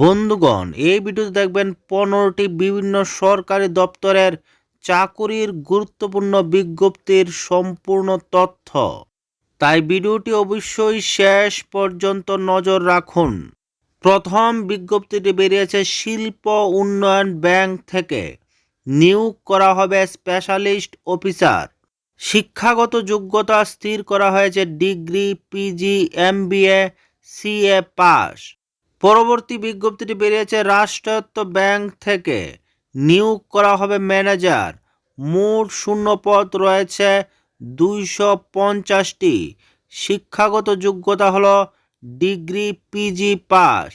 বন্ধুগণ, এই ভিডিওতে দেখবেন পনেরোটি বিভিন্ন সরকারি দপ্তরের চাকুরির গুরুত্বপূর্ণ বিজ্ঞপ্তির সম্পূর্ণ তথ্য। তাই ভিডিওটি অবশ্যই শেষ পর্যন্ত নজর রাখুন। প্রথম বিজ্ঞপ্তিটি বেরিয়েছে শিল্প উন্নয়ন ব্যাংক থেকে। নিয়োগ করা হবে স্পেশালিস্ট অফিসার। শিক্ষাগত যোগ্যতা স্থির করা হয়েছে degree, PG, MBA, CA pass. পরবর্তী বিজ্ঞপ্তিটি বেরিয়েছে রাষ্ট্রায়ত্ত ব্যাংক থেকে। নিয়োগ করা হবে ম্যানেজার। মোট শূন্য পদ রয়েছে দুইশো পঞ্চাশটি। শিক্ষাগত যোগ্যতা হলো ডিগ্রি পিজি পাস।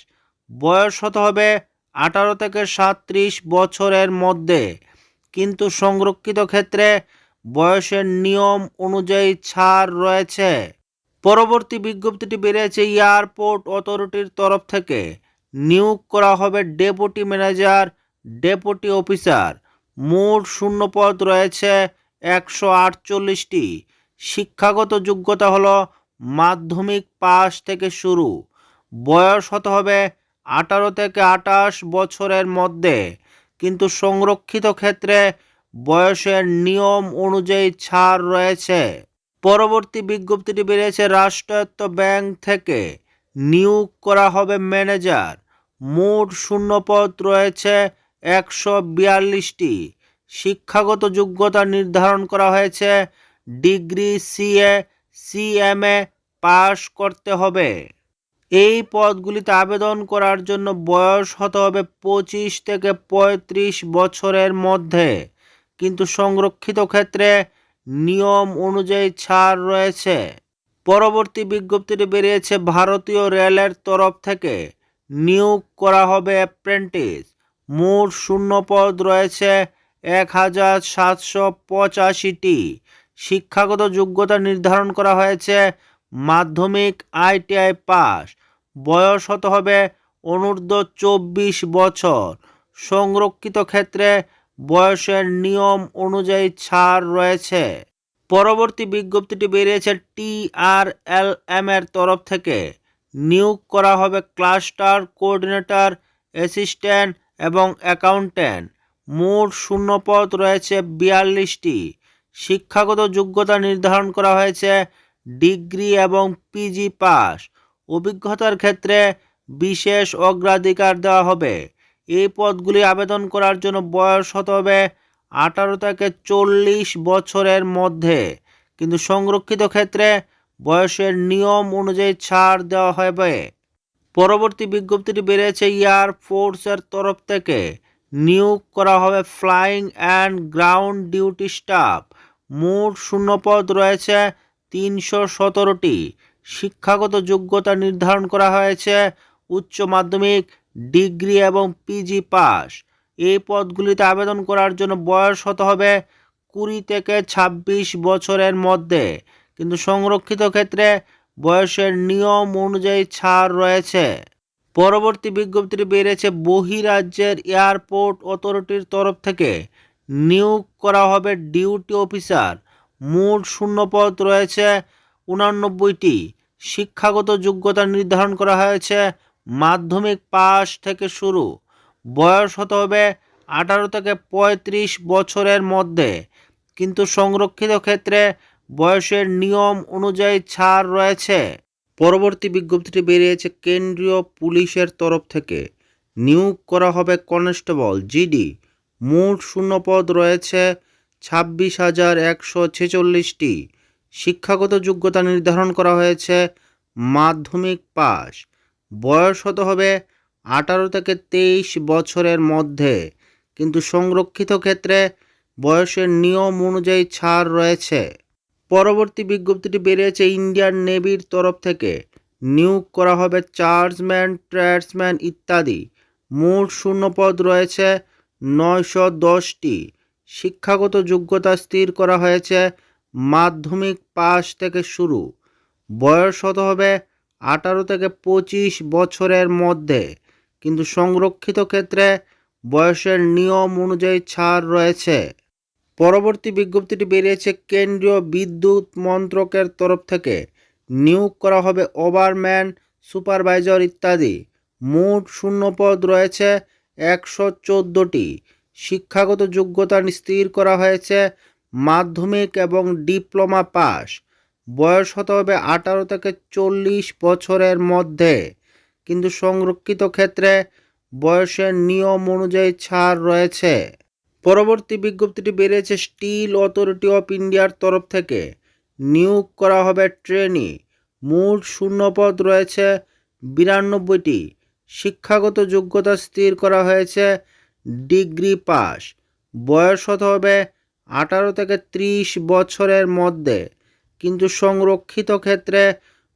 বয়স হতে হবে আঠারো থেকে সাঁত্রিশ বছরের মধ্যে। কিন্তু সংরক্ষিত ক্ষেত্রে বয়সের নিয়ম অনুযায়ী ছাড় রয়েছে। পরবর্তী বিজ্ঞপ্তিটি বেরিয়েছে এয়ারপোর্ট অথরিটির তরফ থেকে। নিয়োগ করা হবে ডেপুটি ম্যানেজার, ডেপুটি অফিসার। মোট শূন্যপদ রয়েছে একশো আটচল্লিশটি। শিক্ষাগত যোগ্যতা হলো মাধ্যমিক পাস থেকে শুরু। বয়স হতে হবে আঠারো থেকে আঠাশ বছরের মধ্যে। কিন্তু সংরক্ষিত ক্ষেত্রে বয়সের নিয়ম অনুযায়ী ছাড় রয়েছে। পরবর্তী বিজ্ঞপ্তিটি বেরিয়েছে রাষ্ট্রায়ত্ত ব্যাংক থেকে। নিয়োগ করা হবে ম্যানেজার। মোট শূন্যপদ রয়েছে একশো বিয়াল্লিশটি। শিক্ষাগত যোগ্যতা নির্ধারণ করা হয়েছে। ডিগ্রি সিএ সিএমএ পাশ করতে হবে। এই পদগুলিতে আবেদন করার জন্য বয়স হতে হবে পঁচিশ থেকে পঁয়ত্রিশ বছরের মধ্যে। কিন্তু সংরক্ষিত ক্ষেত্রে নিয়ম অনুযায়ী ছাড় রয়েছে। পরবর্তী বিজ্ঞপ্তিটি বেরিয়েছে ভারতীয় রেলের তরফ থেকে নিয়োগ করা হবে অ্যাপ্রেন্টিস। মোট শূন্য পদ রয়েছে এক হাজার সাতশো পঁচাশিটি। শিক্ষাগত যোগ্যতা নির্ধারণ করা হয়েছে মাধ্যমিক আইটিআই পাস। বয়স হতে হবে অনূর্ধ্ব চব্বিশ বছর। সংরক্ষিত ক্ষেত্রে বয়সের নিয়ম অনুযায়ী ছাড় রয়েছে। পরবর্তী বিজ্ঞপ্তিটি বেরিয়েছে টি আর এল এম এর তরফ থেকে। নিয়োগ করা হবে ক্লাস্টার, কোঅর্ডিনেটর, অ্যাসিস্ট্যান্ট এবং অ্যাকাউন্ট্যান্ট। মোট শূন্যপদ রয়েছে বিয়াল্লিশটি। শিক্ষাগত যোগ্যতা নির্ধারণ করা হয়েছে, ডিগ্রি এবং পিজি পাস। অভিজ্ঞতার ক্ষেত্রে বিশেষ অগ্রাধিকার দেওয়া হবে। এই পদগুলি আবেদন করার জন্য বয়স হতে হবে আঠারো থেকে চল্লিশ বছরের মধ্যে। কিন্তু সংরক্ষিত ক্ষেত্রে বয়সের নিয়ম অনুযায়ী ছাড় দেওয়া হবে। পরবর্তী বিজ্ঞপ্তিটি বেরিয়েছে এয়ার ফোর্সের তরফ থেকে। নিয়োগ করা হবে flying and ground duty staff মোট শূন্যপদ রয়েছে তিনশো সতেরোটি। শিক্ষাগত যোগ্যতা নির্ধারণ করা হয়েছে উচ্চ মাধ্যমিক ডিগ্রি এবং পিজি পাস। এই পদগুলিতে আবেদন করার জন্য বয়স হতে হবে কুড়ি থেকে ২৬ বছরের মধ্যে। কিন্তু সংরক্ষিত ক্ষেত্রে বয়সের নিয়ম অনুযায়ী ছাড় রয়েছে। পরবর্তী বিজ্ঞপ্তিটি বেড়েছে বহিরাজ্যের এয়ারপোর্ট অথরিটির তরফ থেকে। নিয়োগ করা হবে ডিউটি অফিসার। মোট শূন্যপদ রয়েছে উনানব্বইটি। শিক্ষাগত যোগ্যতা নির্ধারণ করা হয়েছে মাধ্যমিক পাস থেকে শুরু। বয়স হতে হবে আঠারো থেকে পঁয়ত্রিশ বছরের মধ্যে। কিন্তু সংরক্ষিত ক্ষেত্রে বয়সের নিয়ম অনুযায়ী ছাড় রয়েছে। পরবর্তী বিজ্ঞপ্তিটি বেরিয়েছে কেন্দ্রীয় পুলিশের তরফ থেকে। নিয়োগ করা হবে কনস্টেবল, জিডি। মোট শূন্যপদ রয়েছে ছাব্বিশ হাজার একশো ছেচল্লিশটি। শিক্ষাগত যোগ্যতা নির্ধারণ করা হয়েছে মাধ্যমিক পাস বয়স হতে হবে আঠারো থেকে তেইশ বছরের মধ্যে। কিন্তু সংরক্ষিত ক্ষেত্রে বয়সের নিয়ম অনুযায়ী ছাড় রয়েছে। পরবর্তী বিজ্ঞপ্তিটি বেরিয়েছে ইন্ডিয়ান নেভির তরফ থেকে। নিয়োগ করা হবে চার্জম্যান, ট্রেডসম্যান ইত্যাদি। মোট শূন্যপদ রয়েছে নয়শো দশটি। শিক্ষাগত যোগ্যতা স্থির করা হয়েছে মাধ্যমিক পাস থেকে শুরু। বয়স হতে হবে আঠারো থেকে পঁচিশ বছরের মধ্যে, কিন্তু সংরক্ষিত ক্ষেত্রে বয়সের নিয়ম অনুযায়ী ছাড় রয়েছে। পরবর্তী বিজ্ঞপ্তিটি বেরিয়েছে কেন্দ্রীয় বিদ্যুৎ মন্ত্রকের তরফ থেকে। নিয়োগ করা হবে ওভারম্যান, সুপারভাইজার ইত্যাদি। মোট শূন্যপদ রয়েছে একশো চোদ্দোটি। শিক্ষাগত যোগ্যতা স্থির করা হয়েছে, মাধ্যমিক এবং ডিপ্লোমা পাস বয়স হতে হবে আঠারো থেকে চল্লিশ বছরের মধ্যে। কিন্তু সংরক্ষিত ক্ষেত্রে বয়সের নিয়ম অনুযায়ী ছাড় রয়েছে। পরবর্তী বিজ্ঞপ্তিটি বেরিয়েছে স্টিল অথরিটি অফ ইন্ডিয়ার তরফ থেকে। নিয়োগ করা হবে ট্রেনি। মোট শূন্যপদ রয়েছে বিরানব্বইটি। শিক্ষাগত যোগ্যতা স্থির করা হয়েছে, ডিগ্রি পাস। বয়স হতে হবে আঠারো থেকে ত্রিশ বছরের মধ্যে। কিন্তু সংরক্ষিত ক্ষেত্রে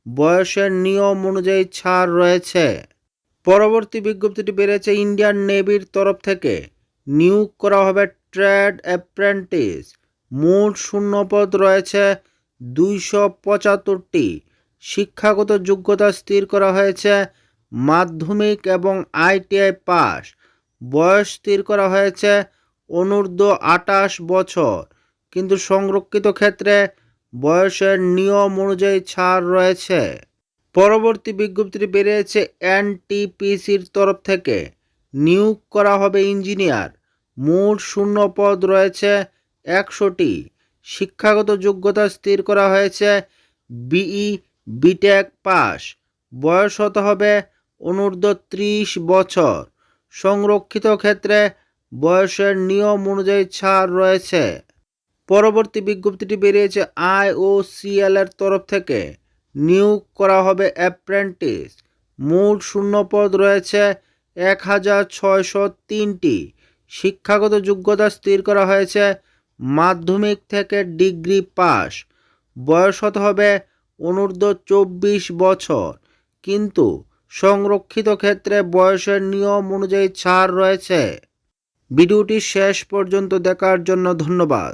বয়সের নিয়ম অনুযায়ী ছাড় রয়েছে। পরবর্তী বিজ্ঞপ্তিটি বেড়েছে ইন্ডিয়ান নেভির তরফ থেকে। নিয়োগ করা হবে ট্রেড অ্যাপ্রেন্টিস। মোট শূন্যপদ রয়েছে দুইশো পঁচাত্তরটি। শিক্ষাগত যোগ্যতা স্থির করা হয়েছে মাধ্যমিক এবং আইটিআই পাস। বয়স স্থির করা হয়েছে অনূর্ধ্ব আটাশ বছর। কিন্তু সংরক্ষিত ক্ষেত্রে বয়সের নিয়ম অনুযায়ী ছাড় রয়েছে। পরবর্তী বিজ্ঞপ্তিটি বেরিয়েছে এনটিপিসির তরফ থেকে। নিয়োগ করা হবে ইঞ্জিনিয়ার। মোট শূন্য পদ রয়েছে একশোটি। শিক্ষাগত যোগ্যতা স্থির করা হয়েছে। BE, BTech pass. বয়স হতে হবে অনূর্ধ্ব ত্রিশ বছর। সংরক্ষিত ক্ষেত্রে বয়সের নিয়ম অনুযায়ী ছাড় রয়েছে। পরবর্তী বিজ্ঞপ্তিটি বেরিয়েছে আই ও সিএল এর তরফ থেকে। নিয়োগ করা হবে অ্যাপ্রেন্টিস। মোট শূন্যপদ রয়েছে এক হাজার ছয়শো তিনটি। শিক্ষাগত যোগ্যতা স্থির করা হয়েছে মাধ্যমিক থেকে ডিগ্রি পাস। বয়স হতে হবে অনূর্ধ্ব চব্বিশ বছর। কিন্তু সংরক্ষিত ক্ষেত্রে বয়সের নিয়ম অনুযায়ী ছাড় রয়েছে। ভিডিওটি শেষ পর্যন্ত দেখার জন্য ধন্যবাদ।